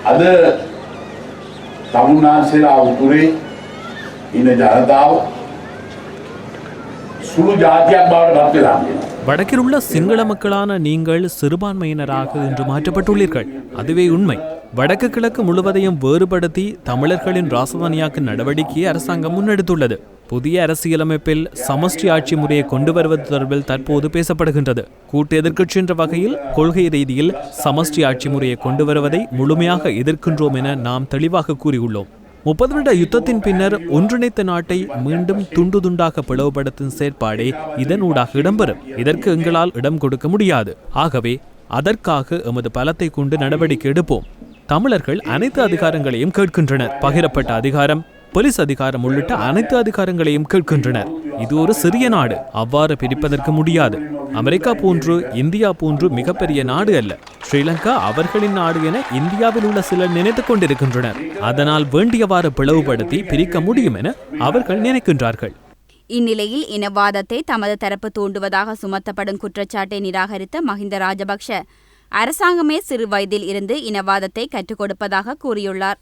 අද තමුන්නාන්සේලා උතුරේ ඉන්න ජනතාව සුළු ජාතියක් බවට පත් වෙලා තියෙනවා. வடக்கில் உள்ள சிங்கள மக்களான நீங்கள் சிறுபான்மையினராக இன்று மாற்றப்பட்டுள்ளீர்கள் அதுவே உண்மை வடக்கு கிழக்கு முழுவதையும் வேறுபடுத்தி தமிழர்களின் ராசதானியாக்கும் நடவடிக்கையை அரசாங்கம் முன்னெடுத்துள்ளது புதிய அரசியலமைப்பில் சமஷ்டி ஆட்சி முறையை கொண்டு வருவது தொடர்பில் தற்போது பேசப்படுகின்றது. கூட்டு எதிர்க்கட்சி என்ற வகையில் கொள்கை ரீதியில் சமஷ்டி ஆட்சி முறையை கொண்டு வருவதை முழுமையாக எதிர்க்கின்றோம் என நாம் தெளிவாக கூறியுள்ளோம். முப்பது வருட யுத்தத்தின் பின்னர் ஒன்றிணைத்த நாட்டை மீண்டும் துண்டு துண்டாக பிளவுபடுத்தும் செயற்பாடே இதனூடாக இடம்பெறும். இதற்கு எங்களால் இடம் கொடுக்க முடியாது. ஆகவே அதற்காக எமது பலத்தை கொண்டு நடவடிக்கை எடுப்போம். தமிழர்கள் அனைத்து அதிகாரங்களையும் கேட்கின்றனர். பகிரப்பட்ட அதிகாரம் போலீஸ் அதிகாரம் உள்ளிட்ட அனைத்து அதிகாரங்களையும் கேட்கின்றனர். இது ஒரு சிறிய நாடு அவ்வாறு பிரிப்பதற்கு முடியாது. அமெரிக்கா போன்று இந்தியா போன்று மிகப்பெரிய நாடு அல்ல. ஸ்ரீலங்கா அவர்களின் நாடு என இந்தியாவில் உள்ள சிலர் நினைத்துக் கொண்டிருக்கின்றனர். அதனால் வேண்டியவாறு பிளவுபடுத்தி பிரிக்க முடியும் என அவர்கள் நினைக்கின்றார்கள். இந்நிலையில் இனவாதத்தை தமது தரப்பு தூண்டுவதாக சுமத்தப்படும் குற்றச்சாட்டை நிராகரித்த மஹிந்த ராஜபக்ஷ அரசாங்கமே சிறு வயதில் இருந்து இனவாதத்தை கற்றுக் கொடுப்பதாக கூறியுள்ளார்.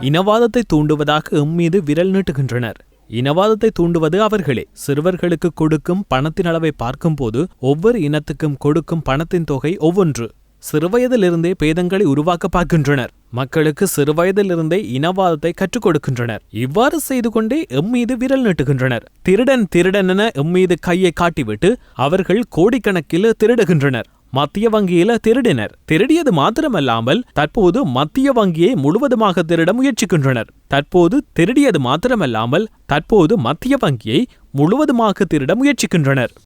இனவாதத்தை தூண்டுவதாக எம் மீது விரல் நீட்டுகின்றனர். இனவாதத்தை தூண்டுவது அவர்களே. சிறுவர்களுக்கு கொடுக்கும் பணத்தின் அளவை பார்க்கும்போது ஒவ்வொரு இனத்துக்கும் கொடுக்கும் பணத்தின் தொகை ஒவ்வொன்று. சிறுவயதிலிருந்தே பேதங்களை உருவாக்க பார்க்கின்றனர். மக்களுக்கு சிறுவயதிலிருந்தே இனவாதத்தை கற்றுக் கொடுக்கின்றனர். இவ்வாறு செய்து கொண்டே எம் மீது விரல் நீட்டுகின்றனர். திருடன் திருடன் என எம் மீது கையை காட்டிவிட்டு அவர்கள் கோடிக்கணக்கில் திருடுகின்றனர். மத்திய வங்கியில திருடினர். திருடியது மாத்திரமல்லாமல் தற்போது மத்திய வங்கியை முழுவதுமாக திருட முயற்சிக்கின்றனர். தற்போது திருடியது மாத்திரமல்லாமல் தற்போது மத்திய வங்கியை முழுவதுமாக திருட முயற்சிக்கின்றனர்.